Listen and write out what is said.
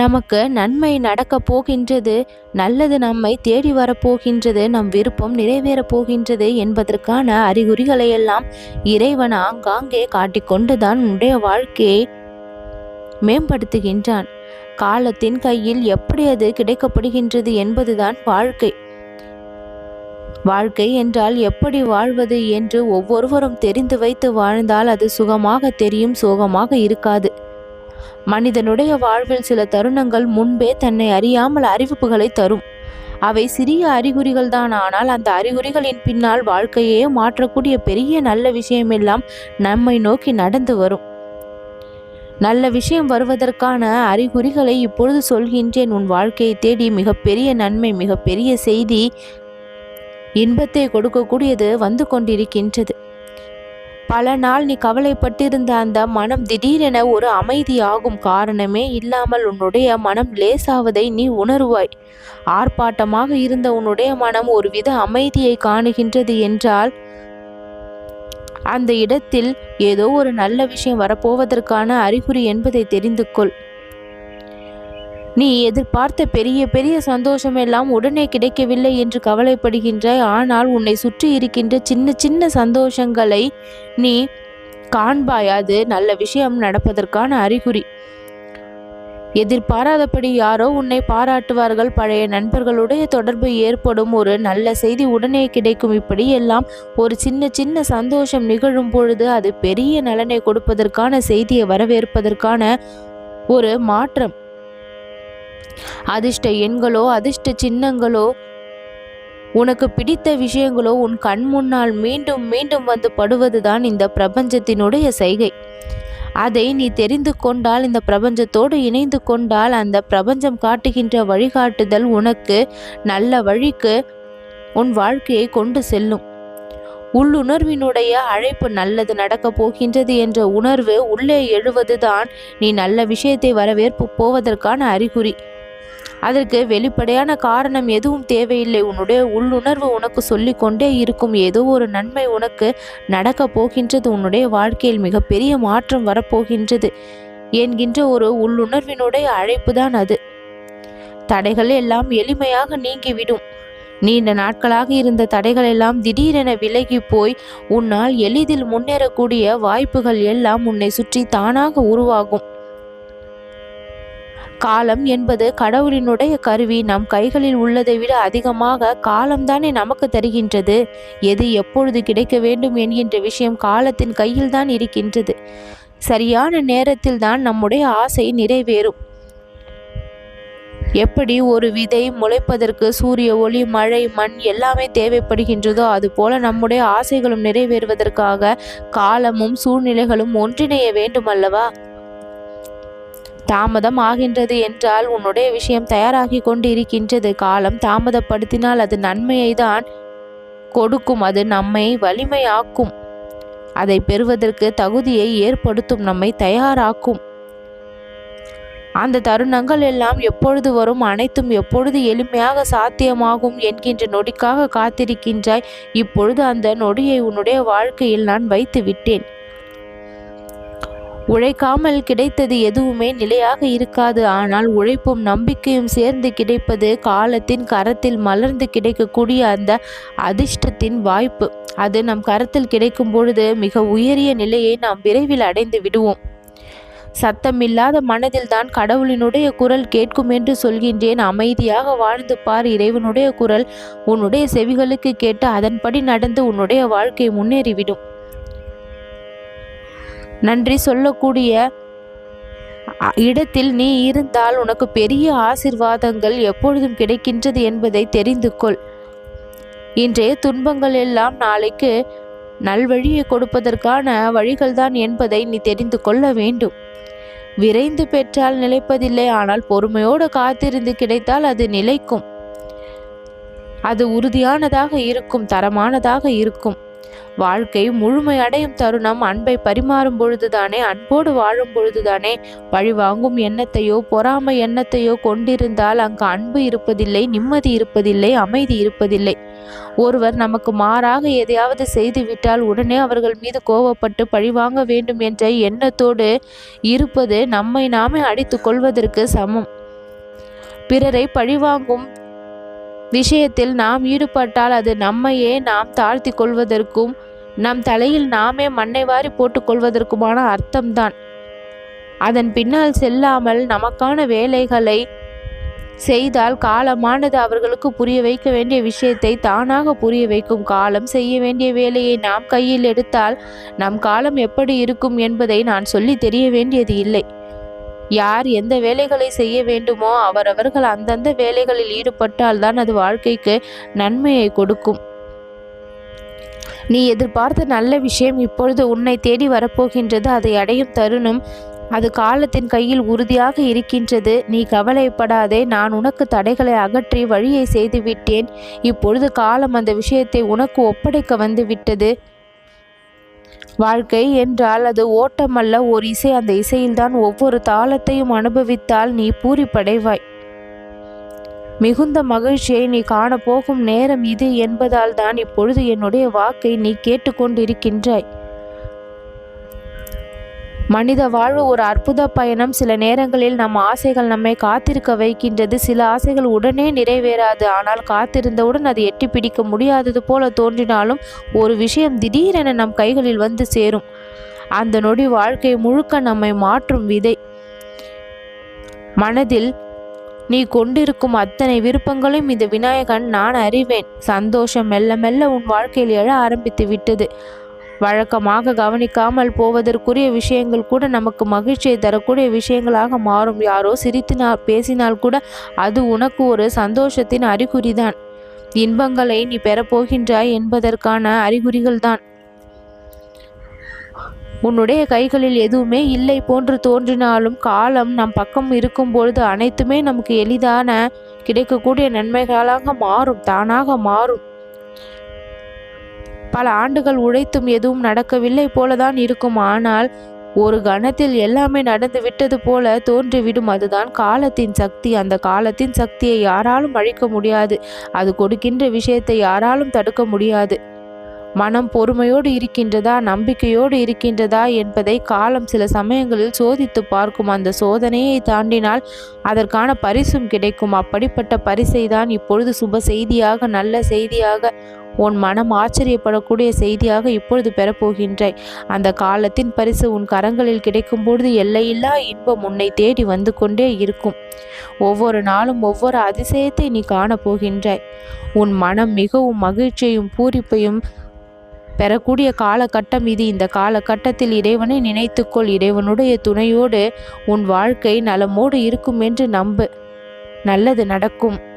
நமக்கு நன்மை நடக்கப் போகின்றது நல்லது நம்மை தேடி வரப்போகின்றது நம் விருப்பம் நிறைவேறப் போகின்றது என்பதற்கான அறிகுறிகளையெல்லாம் இறைவன் ஆங்காங்கே காட்டிக்கொண்டுதான் உன்னுடைய வாழ்க்கையை மேம்படுத்துகின்றான். காலத்தின் கையில் எப்படி அது கிடைக்கப்படுகின்றது என்பதுதான் வாழ்க்கை. வாழ்க்கை என்றால் எப்படி வாழ்வது என்று ஒவ்வொருவரும் தெரிந்து வைத்து வாழ்ந்தால் அது சுகமாக தெரியும் சோகமாக இருக்காது. மனிதனுடைய வாழ்வில் சில தருணங்கள் முன்பே தன்னை அறியாமல் அறிவிப்புகளை தரும். அவை சிறிய அறிகுறிகள் தான் ஆனால் அந்த அறிகுறிகளின் பின்னால் வாழ்க்கையே மாற்றக்கூடிய பெரிய நல்ல விஷயமெல்லாம் நம்மை நோக்கி நடந்து வரும். நல்ல விஷயம் வருவதற்கான அறிகுறிகளை இப்பொழுது சொல்கின்றேன். உன் வாழ்க்கையை தேடி மிகப்பெரிய நன்மை மிகப்பெரிய செய்தி இன்பத்தை கொடுக்கக்கூடியது வந்து கொண்டிருக்கின்றது. பல நாள் நீ கவலைப்பட்டிருந்த அந்த மனம் திடீரென ஒரு அமைதியாகும் காரணமே இல்லாமல் உன்னுடைய மனம் லேசாவதை நீ உணருவாய். ஆர்ப்பாட்டமாக இருந்த உன்னுடைய மனம் ஒருவித அமைதியை காணுகின்றது என்றால் அந்த இடத்தில் ஏதோ ஒரு நல்ல விஷயம் வரப்போவதற்கான அறிகுறி என்பதை தெரிந்து கொள் நீ எதிர்பார்த்த பெரிய பெரிய சந்தோஷம் எல்லாம் உடனே கிடைக்கவில்லை என்று கவலைப்படுகின்றாய். ஆனால் உன்னை சுற்றி இருக்கின்ற சின்ன சின்ன சந்தோஷங்களை நீ காண்பாய். அது நல்ல விஷயம் நடப்பதற்கான அறிகுறி. எதிர்பாராதபடி யாரோ உன்னை பாராட்டுவார்கள். பழைய நண்பர்களுடைய தொடர்பு ஏற்படும். ஒரு நல்ல செய்தி உடனே கிடைக்கும். இப்படி எல்லாம் ஒரு சின்ன சின்ன சந்தோஷம் நிகழும் பொழுது அது பெரிய நலனை கொடுப்பதற்கான செய்தியை வரவேற்பதற்கான ஒரு மாற்றம். அதிர்ஷ்ட எண்களோ அதிர்ஷ்ட சின்னங்களோ உனக்கு பிடித்த விஷயங்களோ உன் கண் முன்னால் மீண்டும் மீண்டும் வந்து படுவதுதான் இந்த பிரபஞ்சத்தினுடைய செய்கை அதை நீ தெரிந்து கொண்டால் இந்த பிரபஞ்சத்தோடு இணைந்து கொண்டால் அந்த பிரபஞ்சம் காட்டுகின்ற வழிகாட்டுதல் உனக்கு நல்ல வழிக்கு உன் வாழ்க்கையை கொண்டு செல்லும். உள்ளுணர்வினுடைய அழைப்பு நல்லது நடக்கப் போகின்றது என்ற உணர்வு உள்ளே எழுவதுதான் நீ நல்ல விஷயத்தை வரவேற்பு போவதற்கான அறிகுறி. அதற்கு வெளிப்படையான காரணம் எதுவும் தேவையில்லை. உன்னுடைய உள்ளுணர்வு உனக்கு சொல்லி கொண்டே இருக்கும். ஏதோ ஒரு நன்மை உனக்கு நடக்கப் போகின்றது. உன்னுடைய வாழ்க்கையில் மிகப்பெரிய மாற்றம் வரப்போகின்றது என்கின்ற ஒரு உள்ளுணர்வினுடைய அழைப்பு தான் அது. தடைகள் எல்லாம் எளிமையாக நீங்கிவிடும். நீண்ட நாட்களாக இருந்த தடைகள் எல்லாம் திடீரென விலகி போய் உன்னால் எளிதில் முன்னேறக்கூடிய வாய்ப்புகள் எல்லாம் உன்னை சுற்றி தானாக உருவாகும். காலம் என்பது கடவுளினுடைய கருவி. நம் கைகளில் உள்ளதை விட அதிகமாக காலம்தானே நமக்கு தருகின்றது. எது எப்பொழுது கிடைக்க வேண்டும் என்கின்ற விஷயம் காலத்தின் கையில்தான் இருக்கின்றது. சரியான நேரத்தில் தான் நம்முடைய ஆசை நிறைவேறும். எப்படி ஒரு விதை முளைப்பதற்கு சூரிய ஒளி மழை மண் எல்லாமே தேவைப்படுகின்றதோ அதுபோல நம்முடைய ஆசைகளும் நிறைவேறுவதற்காக காலமும் சூழ்நிலைகளும் ஒன்றிணைய வேண்டும் அல்லவா தாமதம் ஆகின்றது என்றால் உன்னுடைய விஷயம் தயாராகி கொண்டு இருக்கின்றது காலம் தாமதப்படுத்தினால் அது நன்மையை தான் கொடுக்கும். அது நம்மை வலிமையாக்கும். அதை பெறுவதற்கு தகுதியை ஏற்படுத்தும். நம்மை தயாராக்கும். அந்த தருணங்கள் எல்லாம் எப்பொழுது வரும் அனைத்தும் எப்பொழுது எளிமையாக சாத்தியமாகும் என்கின்ற நொடிக்காக காத்திருக்கின்றாய். இப்பொழுது அந்த நொடியை உன்னுடைய வாழ்க்கையில் நான் வைத்து விட்டேன். உழைக்காமல் கிடைத்தது எதுவுமே நிலையாக இருக்காது. ஆனால் உழைப்பும் நம்பிக்கையும் சேர்ந்து கிடைப்பது காலத்தின் கரத்தில் மலர்ந்து கிடைக்கக்கூடிய அந்த அதிர்ஷ்டத்தின் வாய்ப்பு. அது நம் கரத்தில் கிடைக்கும் பொழுது மிக உயரிய நிலையை நாம் விரைவில் அடைந்து விடுவோம். சத்தமில்லாத மனதில் தான் கடவுளினுடைய குரல் கேட்கும் என்று சொல்கின்றேன். அமைதியாக வாழ்ந்து பார் இறைவனுடைய குரல் உன்னுடைய செவிகளுக்கு கேட்டு அதன்படி நடந்து உன்னுடைய வாழ்க்கை முன்னேறிவிடும். நன்றி சொல்லக்கூடிய இடத்தில் நீ இருந்தால் உனக்கு பெரிய ஆசிர்வாதங்கள் எப்பொழுதும் கிடைக்கின்றது என்பதை தெரிந்து கொள். இன்றைய துன்பங்கள் எல்லாம் நாளைக்கு நல்வழியை கொடுப்பதற்கான வழிகள்தான் என்பதை நீ தெரிந்து கொள்ள வேண்டும். விரைந்து பெற்றால் நிலைப்பதில்லை ஆனால் பொறுமையோடு காத்திருந்து கிடைத்தால் அது நிலைக்கும். அது உறுதியானதாக இருக்கும் தரமானதாக இருக்கும். வாழ்க்கை முழுமையடையும் தருணம் அன்பை பரிமாறும் பொழுதுதானே அன்போடு வாழும் பொழுதுதானே. பழி வாங்கும் எண்ணத்தையோ பொறாமை எண்ணத்தையோ கொண்டிருந்தால் அங்கு அன்பு இருப்பதில்லை நிம்மதி இருப்பதில்லை அமைதி இருப்பதில்லை. ஒருவர் நமக்கு மாறாக எதையாவது செய்துவிட்டால் உடனே அவர்கள் மீது கோவப்பட்டு பழிவாங்க வேண்டும் என்ற எண்ணத்தோடு இருப்பது நம்மை நாமே அடித்து கொள்வதற்கு சமம். பிறரை பழிவாங்கும் விஷயத்தில் நாம் ஈடுபட்டால் அது நம்மையே நாம் தாழ்த்தி கொள்வதற்கும் நம் தலையில் நாமே மண்ணை வாரி போட்டுக்கொள்வதற்குமான அர்த்தம்தான். அதன் பின்னால் செல்லாமல் நமக்கான வேலைகளை செய்தால் காலமானது அவர்களுக்கு புரிய வைக்க வேண்டிய விஷயத்தை தானாக புரிய வைக்கும் காலம். செய்ய வேண்டிய வேலையை நாம் கையில் எடுத்தால் நம் காலம் எப்படி இருக்கும் என்பதை நான் சொல்லி தெரிய வேண்டியது இல்லை. யார் எந்த வேலைகளை செய்ய வேண்டுமோ அவரவர்கள் அந்தந்த வேலைகளில் ஈடுபட்டால் தான் அது வாழ்க்கைக்கு நன்மையை கொடுக்கும். நீ எதிர்பார்த்த நல்ல விஷயம் இப்பொழுது உன்னை தேடி வரப்போகின்றது அதை அடையும் தருணம். அது காலத்தின் கையில் உறுதியாக இருக்கின்றது. நீ கவலைப்படாதே நான் உனக்கு தடைகளை அகற்றி வழியை செய்துவிட்டேன். இப்பொழுது காலம் அந்த விஷயத்தை உனக்கு ஒப்படைக்க வந்து விட்டது வாழ்க்கை என்றால் அது ஓட்டமல்ல. ஒரு இசை அந்த இசையில்தான் ஒவ்வொரு தாளத்தையும் அனுபவித்தால் நீ பூரிப்படைவாய். மிகுந்த மகிழ்ச்சியை நீ காணப்போகும் நேரம் இது என்பதால் தான் இப்பொழுது என்னுடைய வாக்கை நீ கேட்டுக்கொண்டிருக்கின்றாய். மனித வாழ்வு ஒரு அற்புத பயணம். சில நேரங்களில் நம் ஆசைகள் நம்மை காத்திருக்க வைக்கின்றது. சில ஆசைகள் உடனே நிறைவேறாது. ஆனால் காத்திருந்தவுடன் அது எட்டி பிடிக்க முடியாதது போல தோன்றினாலும் ஒரு விஷயம் திடீரென நம் கைகளில் வந்து சேரும். அந்த நொடி வாழ்க்கை முழுக்க நம்மை மாற்றும் விதை. மனதில் நீ கொண்டிருக்கும் அத்தனை விருப்பங்களையும் இந்த விநாயகன் நான் அறிவேன். சந்தோஷம் மெல்ல மெல்ல உன் வாழ்க்கையில் எழ ஆரம்பித்து விட்டது. வழக்கமாக கவனிக்காமல் போவதற்குரிய விஷயங்கள் கூட நமக்கு மகிழ்ச்சியை தரக்கூடிய விஷயங்களாக மாறும். யாரோ சிரித்தினால் பேசினால் கூட அது உனக்கு ஒரு சந்தோஷத்தின் அறிகுறிதான். இன்பங்களை நீ பெறப்போகின்றாய் என்பதற்கான அறிகுறிகள்தான். உன்னுடைய கைகளில் எதுவுமே இல்லை போன்று தோன்றினாலும் காலம் நம் பக்கம் இருக்கும் பொழுது அனைத்துமே நமக்கு எளிதான கிடைக்கக்கூடிய நன்மைகளாக மாறும் தானாக மாறும். பல ஆண்டுகள் உழைத்தும் எதுவும் நடக்கவில்லை போலதான் இருக்கும். ஆனால் ஒரு கணத்தில் எல்லாமே நடந்து விட்டது போல தோன்றிவிடும். அதுதான் காலத்தின் சக்தி. அந்த காலத்தின் சக்தியை யாராலும் அழிக்க முடியாது. அது கொடுக்கின்ற விஷயத்தை யாராலும் தடுக்க முடியாது. மனம் பொறுமையோடு இருக்கின்றதா நம்பிக்கையோடு இருக்கின்றதா என்பதை காலம் சில சமயங்களில் சோதித்து பார்க்கும் அந்த சோதனையை தாண்டினால் அதற்கான பரிசும் கிடைக்கும். அப்படிப்பட்ட பரிசை தான் இப்பொழுது சுப செய்தியாக நல்ல செய்தியாக உன் மனம் ஆச்சரியப்படக்கூடிய செய்தியாக இப்பொழுது பெறப்போகின்றாய். அந்த காலத்தின் பரிசு உன் கரங்களில் கிடைக்கும் பொழுது எல்லையில்லா இன்பம் உன்னை தேடி வந்து கொண்டே இருக்கும். ஒவ்வொரு நாளும் ஒவ்வொரு அதிசயத்தை நீ காணப்போகின்றாய். உன் மனம் மிகவும் மகிழ்ச்சியையும் பூரிப்பையும் பெறக்கூடிய காலகட்டம் இது. இந்த காலகட்டத்தில் இறைவனை நினைத்துக்கொள். இறைவனுடைய துணையோடு உன் வாழ்க்கை நலமோடு இருக்கும் என்று நம்பு. நல்லது நடக்கும்.